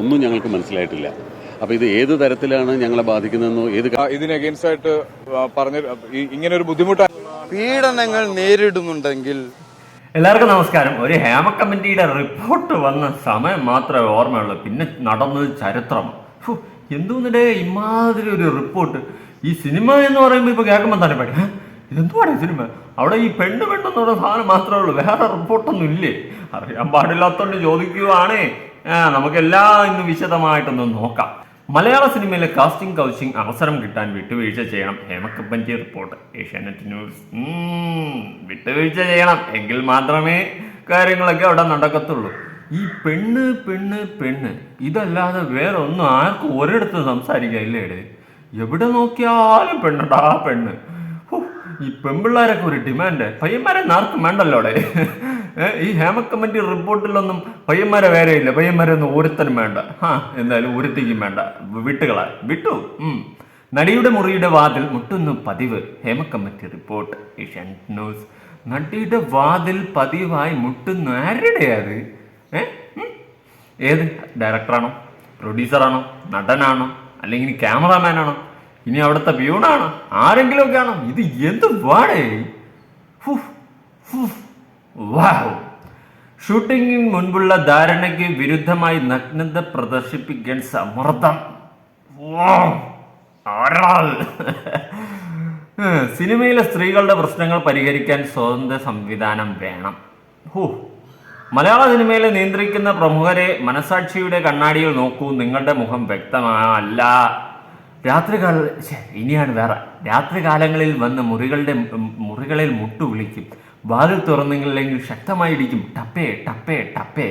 ഒന്നും ഞങ്ങൾക്ക് മനസ്സിലായിട്ടില്ല. അപ്പൊ ഇത് ഏത് തരത്തിലാണ് ഞങ്ങളെ ബാധിക്കുന്നതെന്നോ ഏത് ഇതിന് അഗേൻസ്റ്റ് ആയിട്ട് പറഞ്ഞ ഇങ്ങനെ ഒരു ബുദ്ധിമുട്ടാണ് പീഡനങ്ങൾ നേരിടുന്നുണ്ടെങ്കിൽ എല്ലാവർക്കും നമസ്കാരം. ഒരു ഹേമ കമ്മിറ്റിയുടെ റിപ്പോർട്ട് വന്ന സമയം മാത്രമേ ഓർമ്മയുള്ളൂ. പിന്നെ നടന്നത് ചരിത്രം. എന്തോന്നിടെ ഇമാതിരി ഒരു റിപ്പോർട്ട് ഈ സിനിമ എന്ന് പറയുമ്പോൾ ഇപ്പൊ കേൾക്കുമ്പോൾ തന്നെ പറ്റും എന്തുവാണ് സിനിമ? അവിടെ ഈ പെണ്ണ് പെണ്ണെന്ന് പറയുന്ന സാധനം മാത്രമേ ഉള്ളൂ. വേറെ റിപ്പോർട്ടൊന്നും ഇല്ലേ? അറിയാൻ പാടില്ലാത്തോണ്ട് ചോദിക്കുവാണേ. നമുക്കെല്ലാം ഇന്ന് വിശദമായിട്ടൊന്ന് നോക്കാം. മലയാള സിനിമയിലെ കാസ്റ്റിംഗ് കൗച്ചിങ് അവസരം കിട്ടാൻ വിട്ടുവീഴ്ച ചെയ്യണം. ഹേമക്കപ്പന്റെ റിപ്പോർട്ട് ഏഷ്യാനെറ്റ് ന്യൂസ് വിട്ടുവീഴ്ച ചെയ്യണം. എങ്കിൽ മാത്രമേ കാര്യങ്ങളൊക്കെ അവിടെ നടക്കത്തുള്ളൂ. ഈ പെണ്ണ് പെണ്ണ് പെണ്ണ്. ഇതല്ലാതെ വേറെ ഒന്നും ആർക്കും ഒരിടത്ത് സംസാരിക്കാനില്ലേ ഇടേ എവിടെ നോക്കിയാലും പെണ്ണടാ പെണ്ണ്. ഈ പെൺപിള്ളേരൊക്കെ ഒരു ഡിമാൻഡ് പയ്യന്മാരെ ആർക്കും വേണ്ടല്ലോ അവിടെ ഏ, ഈ ഹേമ കമ്മിറ്റി റിപ്പോർട്ടിലൊന്നും പയ്യന്മാരെ വേറെയില്ല ഇല്ല. പയ്യന്മാരെ ഒന്നും ഒരുത്തനും വേണ്ട. ആ എന്തായാലും ഒരുത്തിക്കും വേണ്ട. വിട്ടുകളാ വിട്ടു. നടിയുടെ മുറിയുടെ വാതിൽ മുട്ടുന്നു പതിവ്. Hema committee report Asian news. നടിയുടെ വാതിൽ പതിവായി മുട്ടുന്നു. ആരുടെ അത്? ഏത്? ഡയറക്ടറാണോ? പ്രൊഡ്യൂസറാണോ? നടനാണോ? അല്ലെങ്കിൽ ക്യാമറാമാനാണോ? ഇനി അവിടുത്തെ പ്യൂണാണോ ആരെങ്കിലുമൊക്കെ ആണോ? ഇത് എന്ത് വാടേ? ഫു, ഫു, വാവ്. ഷൂട്ടിങ്ങിന് മുൻപുള്ള ധാരണയ്ക്ക് വിരുദ്ധമായി നഗ്നത പ്രദർശിപ്പിക്കാൻ സമ്മർദ്ദം. സിനിമയിലെ സ്ത്രീകളുടെ പ്രശ്നങ്ങൾ പരിഹരിക്കാൻ സ്വതന്ത്ര സംവിധാനം വേണം. ഹൂ. മലയാള സിനിമയിലെ നിയന്ത്രിക്കുന്ന പ്രമുഖരെ മനസാക്ഷിയുടെ കണ്ണാടിയിൽ നോക്കൂ. നിങ്ങളുടെ മുഖം വ്യക്തമല്ല രാത്രികാല ഇനിയാണ് വേറെ. രാത്രികാലങ്ങളിൽ വന്ന് മുറികളുടെ മുറികളിൽ മുട്ടു വിളിക്കും. വാതിൽ തുറന്നില്ലെങ്കിൽ ശക്തമായി ഇടിക്കും ടപ്പേ ടപ്പേ ടപ്പേ.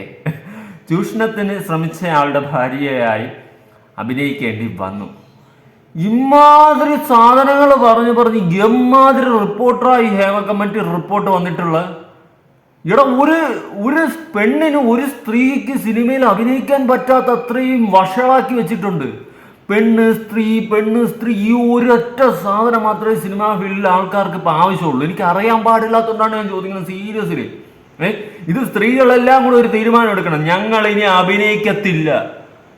ചൂഷണത്തിന് ശ്രമിച്ചയാളുടെ ഭാര്യയായി അഭിനയിക്കേണ്ടി വന്നു. ഇമാതിരി സാധനങ്ങൾ പറഞ്ഞു പറഞ്ഞ് എമ്മാതിരി റിപ്പോർട്ടറായി ഹേമ കമ്മിറ്റി റിപ്പോർട്ട് വന്നിട്ടുള്ള ഇവിടെ ഒരു ഒരു പെണ്ണിന് ഒരു സ്ത്രീക്ക് സിനിമയിൽ അഭിനയിക്കാൻ പറ്റാത്ത അത്രയും വഷളാക്കി വെച്ചിട്ടുണ്ട്. പെണ്ണ് സ്ത്രീ പെണ്ണ് സ്ത്രീ ഈ ഒരൊറ്റ സാധനം മാത്രമേ സിനിമാ ഫീൽഡിൽ ആൾക്കാർക്ക് ഇപ്പം ആവശ്യമുള്ളൂ. എനിക്ക് അറിയാൻ പാടില്ലാത്തതുകൊണ്ടാണ് ഞാൻ ചോദിക്കുന്നത് സീരിയസ്ലി. ഏ? ഇത് സ്ത്രീകളെല്ലാം കൂടെ ഒരു തീരുമാനം എടുക്കണം. ഞങ്ങൾ ഇനി അഭിനയിക്കത്തില്ല.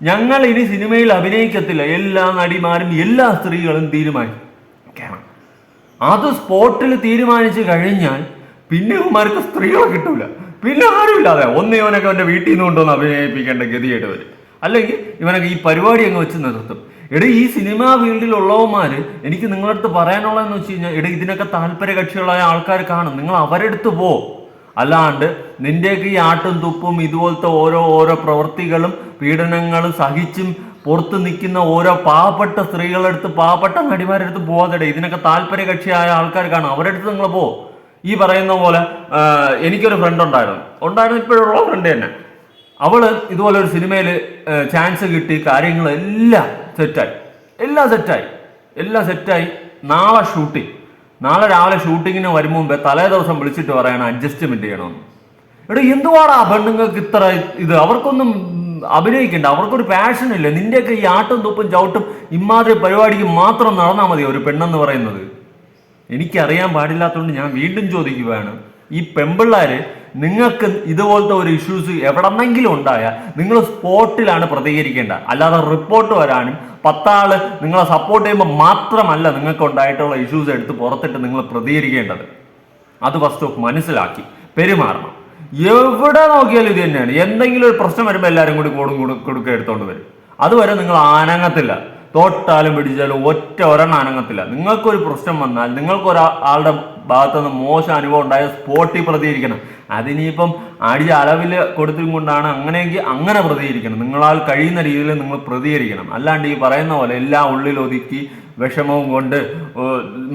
ഞങ്ങൾ ഇനി സിനിമയിൽ അഭിനയിക്കത്തില്ല. എല്ലാ നടിമാരും എല്ലാ സ്ത്രീകളും തീരുമാനിക്കണം അത് സ്പോട്ടിൽ തീരുമാനിച്ചു കഴിഞ്ഞാൽ പിന്നെ ഇവന്മാർക്ക് സ്ത്രീകളെ കിട്ടൂല. പിന്നെ ആരുമില്ലാതെ? ഒന്നേ ഇവനൊക്കെ അവന്റെ വീട്ടിൽ നിന്ന് കൊണ്ടുവന്ന് അഭിനയിപ്പിക്കേണ്ട ഗതിയായിട്ട് വരും. അല്ലെങ്കിൽ ഇവനൊക്കെ ഈ പരിപാടി അങ്ങ് വെച്ച് നിർത്തും. എടി ഈ സിനിമാ ഫീൽഡിലുള്ളവന്മാർ എനിക്ക് നിങ്ങളുടെ അടുത്ത് പറയാനുള്ളതെന്ന് വെച്ച് കഴിഞ്ഞാൽ എടി ഇതിനൊക്കെ താല്പര്യ കക്ഷികളായ ആൾക്കാർ കാണും. നിങ്ങൾ അവരെടുത്ത് പോ. അല്ലാണ്ട് നിന്റെയൊക്കെ ഈ ആട്ടും തുപ്പും ഇതുപോലത്തെ ഓരോ ഓരോ പ്രവൃത്തികളും പീഡനങ്ങളും സഹിച്ചും പുറത്ത് നിൽക്കുന്ന ഓരോ പാവപ്പെട്ട സ്ത്രീകളെടുത്ത് പാവപ്പെട്ട നടിമാരെടുത്ത് പോവാതെ ഇതിനൊക്കെ താല്പര്യ കക്ഷിയായ ആൾക്കാർ കാണും. അവരെടുത്ത് നിങ്ങൾ പോ. ഈ പറയുന്ന പോലെ എനിക്കൊരു ഫ്രണ്ട് ഉണ്ടായിരുന്നു. ഉണ്ടായിരുന്നു ഇപ്പോഴുള്ള ഫ്രണ്ട് തന്നെ. അവൾ ഇതുപോലെ ഒരു സിനിമയിൽ ചാൻസ് കിട്ടി കാര്യങ്ങളെല്ലാം സെറ്റായി എല്ലാം സെറ്റായി എല്ലാം സെറ്റായി നാളെ ഷൂട്ടിംഗ് നാളെ രാവിലെ ഷൂട്ടിങ്ങിന് വരും മുമ്പേ തലേ ദിവസം വിളിച്ചിട്ട് പറയണം അഡ്ജസ്റ്റ്മെന്റ് ചെയ്യണമെന്ന്. എടാ എന്തുവാടാ പെണ്ണുങ്ങൾക്ക് ഇത്ര ഇത്? അവർക്കൊന്നും അഭിനയിക്കണ്ട. അവർക്കൊരു പാഷൻ ഇല്ല? നിന്റെയൊക്കെ ഈ ആട്ടും തുപ്പും ചവിട്ടും ഇമാതിരി പരിപാടിക്ക് മാത്രം നടന്നാൽ മതി ഒരു പെണ്ണെന്ന് പറയുന്നത്. എനിക്കറിയാൻ പാടില്ലാത്തതുകൊണ്ട് ഞാൻ വീണ്ടും ചോദിക്കുകയാണ്. ഈ പെമ്പിള്ളാര് നിങ്ങൾക്ക് ഇതുപോലത്തെ ഒരു ഇഷ്യൂസ് എവിടെന്നെങ്കിലും ഉണ്ടായാൽ നിങ്ങൾ സ്പോട്ടിലാണ് പ്രതികരിക്കേണ്ട അല്ലാതെ റിപ്പോർട്ട് വരാനും പത്താൾ നിങ്ങളെ സപ്പോർട്ട് ചെയ്യുമ്പോൾ മാത്രമല്ല നിങ്ങൾക്ക് ഉണ്ടായിട്ടുള്ള ഇഷ്യൂസ് എടുത്ത് പുറത്തിട്ട് നിങ്ങൾ പ്രതികരിക്കേണ്ടത്. അത് ഫസ്റ്റ് ഓഫ് മനസ്സിലാക്കി. പെരുമാറണം. എവിടെ നോക്കിയാലും ഇത് തന്നെയാണ്. എന്തെങ്കിലും ഒരു പ്രശ്നം വരുമ്പോൾ എല്ലാവരും കൂടി കൂടും കൂടും കൊടുക്കുക എടുത്തോണ്ട് വരും. അതുവരെ നിങ്ങൾ ആനങ്ങത്തില്ല. തൊട്ടാലും പിടിച്ചാലും ഒറ്റ ഒരെണ്ണം അനങ്ങത്തില്ല നിങ്ങൾക്കൊരു പ്രശ്നം വന്നാൽ നിങ്ങൾക്ക് ഒരാളുടെ ഭാഗത്ത് നിന്ന് മോശം അനുഭവം ഉണ്ടായ സ്പോട്ടിൽ പ്രതികരിക്കണം. അതിനിപ്പം അടിച്ച അളവിൽ കൊടുത്തും കൊണ്ടാണ് അങ്ങനെയെങ്കിൽ അങ്ങനെ പ്രതികരിക്കണം. നിങ്ങളാൽ കഴിയുന്ന രീതിയിൽ നിങ്ങൾ പ്രതികരിക്കണം. അല്ലാണ്ട് ഈ പറയുന്ന പോലെ എല്ലാം ഉള്ളിൽ ഒതുക്കി വിഷമവും കൊണ്ട്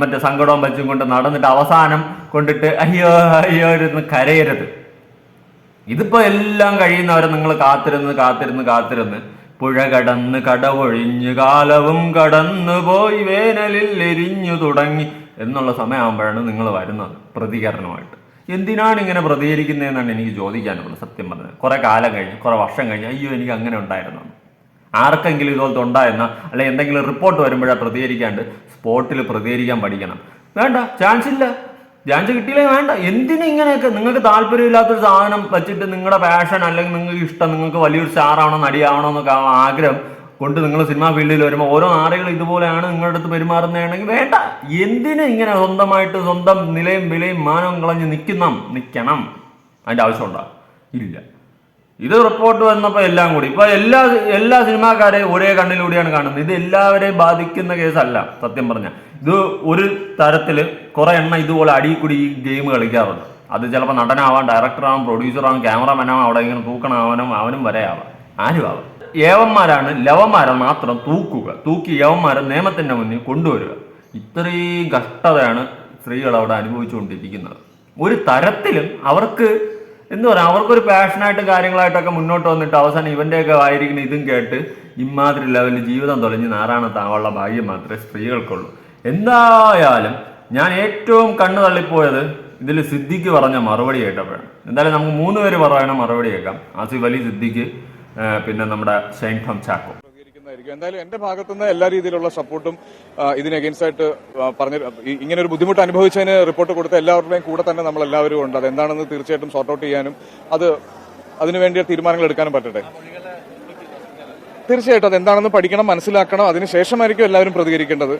മറ്റേ സങ്കടവും വെച്ചും കൊണ്ട് നടന്നിട്ട് അവസാനം കൊണ്ടിട്ട് അയ്യോ അയ്യോ ഇരുന്ന് കരയരുത്. ഇതിപ്പോ എല്ലാം കഴിയുന്നവരെ നിങ്ങൾ കാത്തിരുന്ന് കാത്തിരുന്ന് കാത്തിരുന്ന് പുഴ കടന്ന് കടവൊഴിഞ്ഞു കാലവും കടന്നു പോയി വേനലിൽ എരിഞ്ഞു തുടങ്ങി. എന്നുള്ള സമയമാകുമ്പോഴാണ് നിങ്ങൾ വരുന്നത് പ്രതികരണമായിട്ട്. എന്തിനാണ് ഇങ്ങനെ പ്രതികരിക്കുന്നതെന്നാണ് എനിക്ക് ചോദിക്കാനുള്ളത് സത്യം പറഞ്ഞത് കുറേ കാലം കഴിഞ്ഞ് കുറേ വർഷം കഴിഞ്ഞ് അയ്യോ എനിക്ക് അങ്ങനെ ഉണ്ടായിരുന്നു. ആർക്കെങ്കിലും ഇതുപോലത്തെ ഉണ്ടായെന്ന അല്ലെങ്കിൽ എന്തെങ്കിലും റിപ്പോർട്ട് വരുമ്പോഴാ പ്രതികരിക്കാണ്ട് സ്പോട്ടിൽ പ്രതികരിക്കാൻ പഠിക്കണം. വേണ്ട ചാൻസ് ഇല്ല. ചാൻസ് കിട്ടിയില്ലേ? വേണ്ട. എന്തിനു ഇങ്ങനെയൊക്കെ? നിങ്ങൾക്ക് താല്പര്യമില്ലാത്തൊരു സാധനം വെച്ചിട്ട് നിങ്ങളുടെ പാഷൻ അല്ലെങ്കിൽ നിങ്ങൾക്ക് ഇഷ്ടം നിങ്ങൾക്ക് വലിയൊരു സ്റ്റാറാണോ നടിയാവണോ എന്നൊക്കെ ആഗ്രഹം കൊണ്ട് നിങ്ങൾ സിനിമാ ഫീൽഡിൽ വരുമ്പോൾ ഓരോ ആളുകൾ ഇതുപോലെയാണ് നിങ്ങളുടെ അടുത്ത് പെരുമാറുന്നതാണെങ്കിൽ വേണ്ട. എന്തിന് ഇങ്ങനെ സ്വന്തമായിട്ട് സ്വന്തം നിലയും വിലയും മാനവും കളഞ്ഞ് നിൽക്കുന്ന നിൽക്കണം. അതിന്റെ ആവശ്യമുണ്ടോ? ഇല്ല. ഇത് റിപ്പോർട്ട് വന്നപ്പോൾ എല്ലാം കൂടി. ഇപ്പോൾ എല്ലാ എല്ലാ സിനിമാക്കാരെയും ഒരേ കണ്ണിലൂടെയാണ് കാണുന്നത്. ഇത് എല്ലാവരെയും ബാധിക്കുന്ന കേസല്ല സത്യം പറഞ്ഞാൽ ഇത് ഒരു തരത്തിൽ കുറേ എണ്ണം ഇതുപോലെ അടിയിൽ കൂടി ഈ ഗെയിം കളിക്കാറുണ്ട്. അത് ചിലപ്പോൾ നടനാവാം ഡയറക്ടറാവാം പ്രൊഡ്യൂസറാവാം ക്യാമറമാനാവാം അവിടെ ഇങ്ങനെ തൂക്കണാവാനും അവനും വരെ ആവാം ആരും ആവാം ഏവന്മാരാണ് ലവന്മാരെ മാത്രം തൂക്കുക. തൂക്കി യവന്മാരെ നിയമത്തിന്റെ മുന്നിൽ കൊണ്ടുവരിക. ഇത്രയും കഷ്ടതയാണ് സ്ത്രീകൾ അവിടെ അനുഭവിച്ചുകൊണ്ടിരിക്കുന്നത്. ഒരു തരത്തിലും അവർക്ക് എന്ന് പറയാം അവർക്കൊരു പാഷനായിട്ട് കാര്യങ്ങളായിട്ടൊക്കെ മുന്നോട്ട് വന്നിട്ട് അവസാനം ഇവന്റെയൊക്കെ ആയിരിക്കുന്ന ഇതും കേട്ട് ഇമാതിരി ലെവലിൽ ജീവിതം തൊലഞ്ഞ് താവള ഭാഗ്യം മാത്രമേ സ്ത്രീകൾക്കുള്ളൂ. എന്തായാലും ഞാൻ ഏറ്റവും കണ്ണു തള്ളിപ്പോയത് ഇതിൽ സിദ്ദിഖ് പറഞ്ഞ മറുപടി കേട്ടപ്പോഴാണ്. എന്തായാലും നമുക്ക് മൂന്ന് പേര് പറയണ മറുപടി കേൾക്കാം. ആസിഫ് അലി സിദ്ദിഖ് പിന്നെ നമ്മുടെ ഷൈൻ ടോം ചാക്കോ എന്തായാലും എന്റെ ഭാഗത്തുനിന്ന് എല്ലാ രീതിയിലുള്ള സപ്പോർട്ടും ഇതിന് അഗേൻസ്റ്റ് ആയിട്ട് പറഞ്ഞ ഇങ്ങനെ ഒരു ബുദ്ധിമുട്ട് അനുഭവിച്ചതിന് റിപ്പോർട്ട് കൊടുത്ത എല്ലാവരുടെയും കൂടെ തന്നെ നമ്മൾ എല്ലാവരും ഉണ്ട്. അത് എന്താണെന്ന് തീർച്ചയായിട്ടും സോർട്ട് ഔട്ട് ചെയ്യാനും അത് അതിനുവേണ്ടി തീരുമാനങ്ങൾ എടുക്കാനും പറ്റട്ടെ? തീർച്ചയായിട്ടും അത് എന്താണെന്ന് പഠിക്കണം മനസ്സിലാക്കണം. അതിനുശേഷമായിരിക്കും എല്ലാവരും പ്രതികരിക്കേണ്ടത്.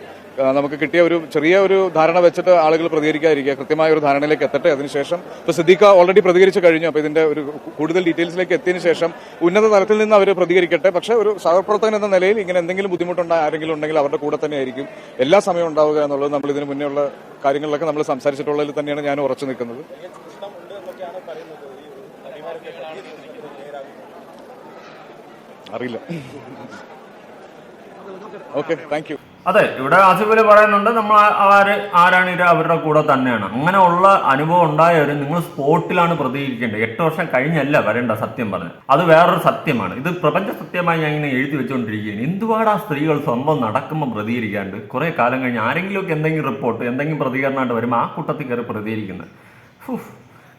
നമുക്ക് കിട്ടിയ ഒരു ചെറിയ ഒരു ധാരണ വെച്ചിട്ട് ആളുകൾ പ്രതികരിക്കാതിരിക്കുക. കൃത്യമായ ഒരു ധാരണയിലേക്ക് എത്തട്ടെ. അതിനുശേഷം ഇപ്പൊ സിദ്ദീഖ ഓൾറെഡി പ്രതികരിച്ചു കഴിഞ്ഞു. അപ്പൊ ഇതിന്റെ ഒരു കൂടുതൽ ഡീറ്റെയിൽസിലേക്ക് എത്തിയതിനു ശേഷം ഉന്നത തലത്തിൽ നിന്ന് അവർ പ്രതികരിക്കട്ടെ. പക്ഷേ ഒരു സഹപ്രവർത്തകൻ എന്ന നിലയിൽ ഇങ്ങനെ എന്തെങ്കിലും ബുദ്ധിമുട്ടുണ്ടായ ആരെങ്കിലും ഉണ്ടെങ്കിൽ അവരുടെ കൂടെ തന്നെ ആയിരിക്കും. എല്ലാ സമയവും ഉണ്ടാവുക എന്നുള്ളത് നമ്മൾ ഇതിന് മുന്നേ ഉള്ള കാര്യങ്ങളിലൊക്കെ നമ്മൾ സംസാരിച്ചിട്ടുള്ളതിൽ തന്നെയാണ് ഞാൻ ഉറച്ചു നിൽക്കുന്നത്. അറിയില്ല. ഓക്കെ താങ്ക് യു അതെ ഇവിടെ ആസിഫ് അലി പറയുന്നുണ്ട് നമ്മൾ ആര് ആരാണ് അവരുടെ കൂടെ തന്നെയാണ്. അങ്ങനെ ഉള്ള അനുഭവം ഉണ്ടായവർ നിങ്ങൾ സ്പോട്ടിലാണ് പ്രതികരിക്കേണ്ടത് എട്ട് വർഷം കഴിഞ്ഞല്ല വരേണ്ട സത്യം പറഞ്ഞു. അത് വേറൊരു സത്യമാണ്. ഇത് പ്രപഞ്ച സത്യമായി ഞാൻ ഇങ്ങനെ എഴുതി വെച്ചുകൊണ്ടിരിക്കുകയാണ് എന്തുപാട് ആ സ്ത്രീകൾ സ്വന്തം നടക്കുമ്പോൾ പ്രതികരിക്കാണ്ട്? കുറെ കാലം കഴിഞ്ഞ് ആരെങ്കിലുമൊക്കെ എന്തെങ്കിലും റിപ്പോർട്ട് എന്തെങ്കിലും പ്രതികരണമായിട്ട് വരുമ്പോൾ ആ കൂട്ടത്തിൽ കയറി പ്രതികരിക്കുന്നത്.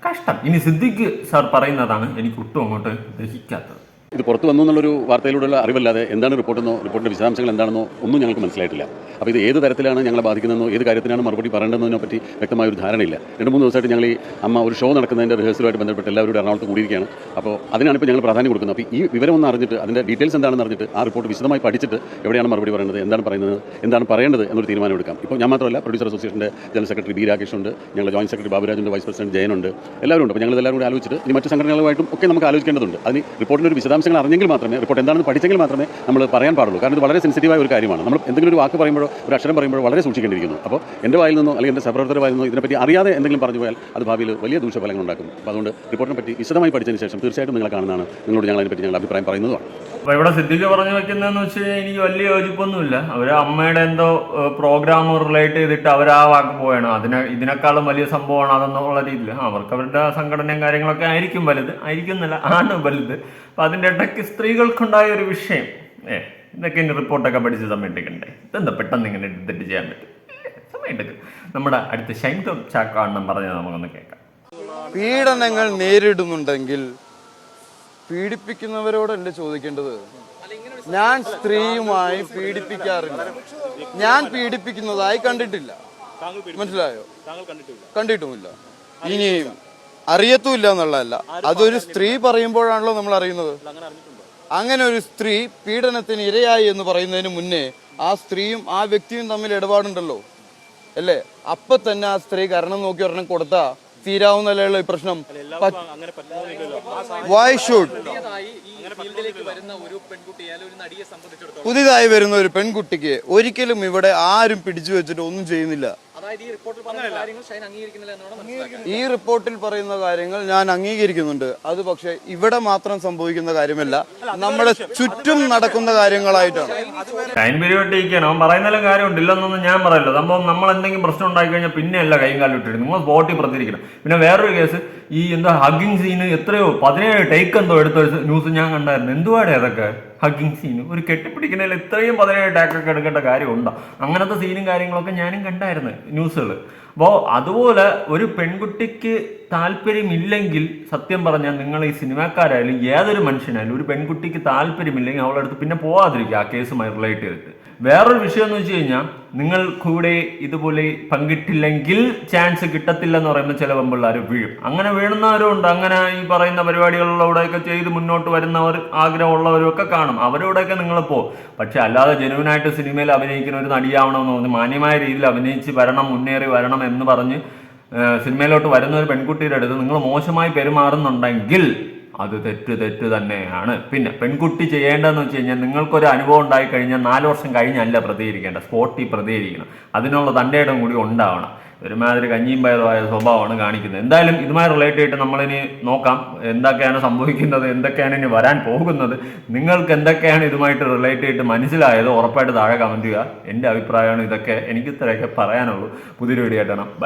കഷ്ടം. ഇനി സിദ്ദിഖ് സാർ പറയുന്നതാണ് എനിക്ക് ഒട്ടും അങ്ങോട്ട് ദഹിക്കാത്തത്. ഇത് പുറത്തു വന്നു എന്നുള്ളൊരു വാർത്തയിലൂടെയുള്ള അറിവല്ലാതെ എന്താണ് റിപ്പോർട്ടെന്നോ റിപ്പോർട്ടിന്റെ വിശദാംശങ്ങൾ എന്താണെന്നോ ഒന്നും ഞങ്ങൾക്ക് മനസ്സിലായിട്ടില്ല. അപ്പോൾ ഇത് ഏത് തരത്തിലാണ് ഞങ്ങളെ ബാധിക്കുന്നതെന്നോ ഏത് കാര്യത്തിനാണ് മറുപടി പറയേണ്ടതെന്നതിനെ പറ്റി വ്യക്തമായ ഒരു ധാരണയില്ല. രണ്ട് മൂന്ന് ദിവസമായിട്ട് ഞങ്ങൾ ഈ അമ്മ ഒരു ഷോ നടക്കുന്നതിന്റെ റിഹേഴ്സലുമായിട്ട് ബന്ധപ്പെട്ട് എല്ലാവരും എറണാകുളത്ത് കൂടിയിരിക്കുകയാണ്. അപ്പോൾ അതിനാണ് ഇപ്പോൾ ഞങ്ങൾ പ്രാധാന്യം കൊടുക്കുന്നത്. അപ്പോൾ ഈ വിവരം ഒന്ന് അറിഞ്ഞിട്ട് അതിന്റെ ഡീറ്റെയിൽസ് എന്താണെന്ന് അറിഞ്ഞിട്ട് ആ റിപ്പോർട്ട് വിശദമായി പഠിച്ചിട്ട് എവിടെയാണ് മറുപടി പറയുന്നത് എന്താണ് പറയുന്നത് എന്താണ് പറയേണ്ടത് എന്നൊരു തീരുമാനം എടുക്കാം. ഇപ്പോൾ ഞാൻ മാത്രമല്ല പ്രൊഡ്യൂസർ അസോസിയേഷന്റെ ജനറൽ സെക്രട്ടറി ബി രാകേഷ് ഉണ്ട് ഞങ്ങളുടെ ജോയിന്റ് സെക്രട്ടറി ബാബുരാജുണ്ട് വൈസ് പ്രസിഡന്റ് ജയനുണ്ട് എല്ലാവരും ഉണ്ട് അപ്പോൾ ഞങ്ങൾ എല്ലാവരും കൂടി ആലോചിച്ചിട്ട് ഇനി മറ്റ് സംഘടനകളുമായിട്ടും ഒക്കെ നമുക്ക് ആലോചിക്കേണ്ടതുണ്ട്. അതിന് റിപ്പോർട്ടിന്റെ ഒരു വിശദാംശങ്ങൾ അറിഞ്ഞെങ്കിൽ മാത്രമേ റിപ്പോർട്ട് എന്താണെന്ന് പഠിച്ചെങ്കിൽ മാത്രമേ നമ്മൾ പറയാൻ പാടുള്ളൂ. കാരണം ഇത് വളരെ സെൻസിറ്റീവായ ഒരു കാര്യമാണ്. നമ്മൾ എന്തെങ്കിലും ഒരു വാക്ക് പറയുമ്പോഴോ ഒരു അക്ഷരം പറയുമ്പോഴോ വളരെ സൂക്ഷിക്കേണ്ടിയിരിക്കുന്നു. അപ്പോൾ എന്റെ വായിൽ നിന്നോ അല്ലെങ്കിൽ എന്റെ സഹപ്രവർത്തകരുടെ വായിൽ നിന്നോ ഇതിനെപ്പറ്റി അറിയാതെ എന്തെങ്കിലും പറഞ്ഞു പോയാൽ അത് ഭാവിയിൽ വലിയ ദൂഷ്യഫലങ്ങൾ ഉണ്ടാക്കും. അപ്പോൾ അതുകൊണ്ട് റിപ്പോർട്ടിനെ പറ്റി വിശദമായി പഠിച്ചതിന് ശേഷം തീർച്ചയായിട്ടും നിങ്ങളെ കാണുന്നതാണ്. നിങ്ങളോട് ഞങ്ങൾ അതിനെപ്പറ്റി ഞങ്ങൾ അഭിപ്രായം പറയുന്നതുമാണ് അപ്പോൾ ഇവിടെ സിദ്ധിക്ക് പറഞ്ഞു വെക്കുന്നതെന്ന് വെച്ച് കഴിഞ്ഞാൽ എനിക്ക് വലിയ യോജിപ്പൊന്നുമില്ല. അവർ അമ്മയുടെ എന്തോ പ്രോഗ്രാം റിലേറ്റ് ചെയ്തിട്ട് അവർ ആ വാക്ക് പോയാണ്. അതിനെ ഇതിനേക്കാളും വലിയ സംഭവമാണ് അതെന്നുള്ള രീതിയിൽ. അവർക്ക് അവരുടെ സംഘടനയും കാര്യങ്ങളൊക്കെ ആയിരിക്കും വലുത്. ആയിരിക്കുന്നില്ല ആണ് വലുത്. അപ്പം അതിന്റെ ഇടയ്ക്ക് സ്ത്രീകൾക്കുണ്ടായ ഒരു വിഷയം. ഏ ഇതൊക്കെ ഇനി റിപ്പോർട്ടൊക്കെ പഠിച്ച് സമയത്തേക്കണ്ടേ ഇതെന്താ പെട്ടെന്ന് ഇങ്ങനെ എടുത്തിട്ട് ചെയ്യാൻ പറ്റും? സമയമെടുക്കും നമ്മുടെ അടുത്ത ശൈന്തം ചാക്കാണെന്നും പറഞ്ഞ് നമുക്കൊന്ന് കേൾക്കാം. പീഡനങ്ങൾ നേരിടുന്നുണ്ടെങ്കിൽ പീഡിപ്പിക്കുന്നവരോടല്ലേ ചോദിക്കേണ്ടത്? ഞാൻ സ്ത്രീയുമായി പീഡിപ്പിക്കാറില്ല. ഞാൻ പീഡിപ്പിക്കുന്നതായി കണ്ടിട്ടില്ല. മനസ്സിലായോ? കണ്ടിട്ടുമില്ല. ഇനിയും അറിയത്തുമില്ല എന്നുള്ളതല്ല. അതൊരു സ്ത്രീ പറയുമ്പോഴാണല്ലോ നമ്മൾ അറിയുന്നത്. അങ്ങനെ ഒരു സ്ത്രീ പീഡനത്തിന് ഇരയായി എന്ന് പറയുന്നതിന് മുന്നേ ആ സ്ത്രീയും ആ വ്യക്തിയും തമ്മിൽ ഇടപാടുണ്ടല്ലോ. അല്ലേ? അപ്പൊ തന്നെ ആ സ്ത്രീ കാരണം നോക്കി ഒരെണ്ണം കൊടുത്താ തീരാവുന്നല്ലേ ഈ പ്രശ്നം. വൈ ഷുഡ് പുതിയതായി വരുന്ന ഒരു പെൺകുട്ടിക്ക് ഒരിക്കലും ഇവിടെ ആരും പിടിച്ചു വെച്ചിട്ട് ഒന്നും ചെയ്യുന്നില്ല. ഈ റിപ്പോർട്ടിൽ പറയുന്ന കാര്യങ്ങൾ ഞാൻ അംഗീകരിക്കുന്നുണ്ട്. അത് പക്ഷെ ഇവിടെ മാത്രം സംഭവിക്കുന്ന കാര്യമല്ല. നമ്മുടെ ചുറ്റും നടക്കുന്ന കാര്യങ്ങളായിട്ടാണ് ടൈം പീരിയോഡ് ഇരിക്കണം അവൻ പറയുന്നതിലും കാര്യമുണ്ട് ഇല്ലെന്നൊന്നും ഞാൻ പറയില്ല. സംഭവം നമ്മൾ എന്തെങ്കിലും പ്രശ്നം ഉണ്ടാക്കി കഴിഞ്ഞാൽ പിന്നെ അല്ല കൈയും കാലും ഇട്ടിട്ട് നിങ്ങൾ സ്പോട്ടിൽ പ്രതികരിക്കണം. പിന്നെ വേറൊരു കേസ് ഈ എന്താ ഹഗിങ് സീന് എത്രയോ പതിനേഴ് ടേക്ക് എന്തോ എടുത്ത ന്യൂസ് ഞാൻ കണ്ടായിരുന്നു. എന്തുവാടെ അതൊക്കെ? ഹഗ്ഗിങ് സീനും ഒരു കെട്ടിപ്പിടിക്കുന്നതിൽ ഇത്രയും പതിനേഴ് ഒക്കെ എടുക്കേണ്ട കാര്യമുണ്ടോ? അങ്ങനത്തെ സീനും കാര്യങ്ങളൊക്കെ ഞാനും കണ്ടായിരുന്നു ന്യൂസുകൾ അപ്പോൾ അതുപോലെ ഒരു പെൺകുട്ടിക്ക് താല്പര്യമില്ലെങ്കിൽ സത്യം പറഞ്ഞാൽ നിങ്ങൾ ഈ സിനിമാക്കാരായാലും ഏതൊരു മനുഷ്യനായാലും ഒരു പെൺകുട്ടിക്ക് താല്പര്യമില്ലെങ്കിൽ അവളുടെ അടുത്ത് പിന്നെ പോവാതിരിക്കുക ആ കേസുമായി റിലേറ്റ് ചെയ്തിട്ട്. വേറൊരു വിഷയം എന്ന് വെച്ച് കഴിഞ്ഞാൽ നിങ്ങൾ കൂടെ ഇതുപോലെ പങ്കിട്ടില്ലെങ്കിൽ ചാൻസ് കിട്ടത്തില്ല എന്ന് പറയുമ്പോൾ ചില പെമ്പിള്ളാർ വീഴും. അങ്ങനെ വീഴുന്നവരും ഉണ്ട്. അങ്ങനെ ഈ പറയുന്ന പരിപാടികളിലൂടെയൊക്കെ ചെയ്ത് മുന്നോട്ട് വരുന്നവർ ആഗ്രഹമുള്ളവരും ഒക്കെ കാണും. അവരോടൊക്കെ നിങ്ങൾ പോ. പക്ഷെ അല്ലാതെ ജനുവിനായിട്ട് സിനിമയിൽ അഭിനയിക്കുന്ന ഒരു നടിയാവണമെന്ന് പറഞ്ഞ് മാന്യമായ രീതിയിൽ അഭിനയിച്ച് വരണം മുന്നേറി വരണം എന്ന് പറഞ്ഞ് സിനിമയിലോട്ട് വരുന്ന ഒരു പെൺകുട്ടിയുടെ അടുത്ത് നിങ്ങൾ മോശമായി പെരുമാറുന്നുണ്ടെങ്കിൽ അത് തെറ്റ് തെറ്റ് തന്നെയാണ്. പിന്നെ പെൺകുട്ടി ചെയ്യേണ്ടതെന്ന് വെച്ച് കഴിഞ്ഞാൽ നിങ്ങൾക്കൊരു അനുഭവം ഉണ്ടായി കഴിഞ്ഞാൽ നാല് വർഷം കഴിഞ്ഞല്ല പ്രതികരിക്കേണ്ട സ്പോട്ടിൽ പ്രതികരിക്കണം. അതിനുള്ള തന്റെ ഇടം കൂടി ഉണ്ടാവണം. ഒരുമാതിരി കഞ്ഞിയും പയറുമായ സ്വഭാവമാണ് കാണിക്കുന്നത്. എന്തായാലും ഇതുമായി റിലേറ്റ് ചെയ്തിട്ട് നമ്മളിനി നോക്കാം. എന്തൊക്കെയാണ് സംഭവിക്കുന്നത് എന്തൊക്കെയാണ് ഇനി വരാൻ പോകുന്നത് നിങ്ങൾക്ക് എന്തൊക്കെയാണ് ഇതുമായിട്ട് റിലേറ്റ് ചെയ്തിട്ട് മനസ്സിലായത് ഉറപ്പായിട്ട് താഴെ കമന്റ് ചെയ്യുക. എന്റെ അഭിപ്രായമാണ് ഇതൊക്കെ. എനിക്ക് ഇത്രയൊക്കെ പറയാനുള്ളൂ. പുതിയൊരു വീഡിയോ ആയിട്ടാണ് ബൈ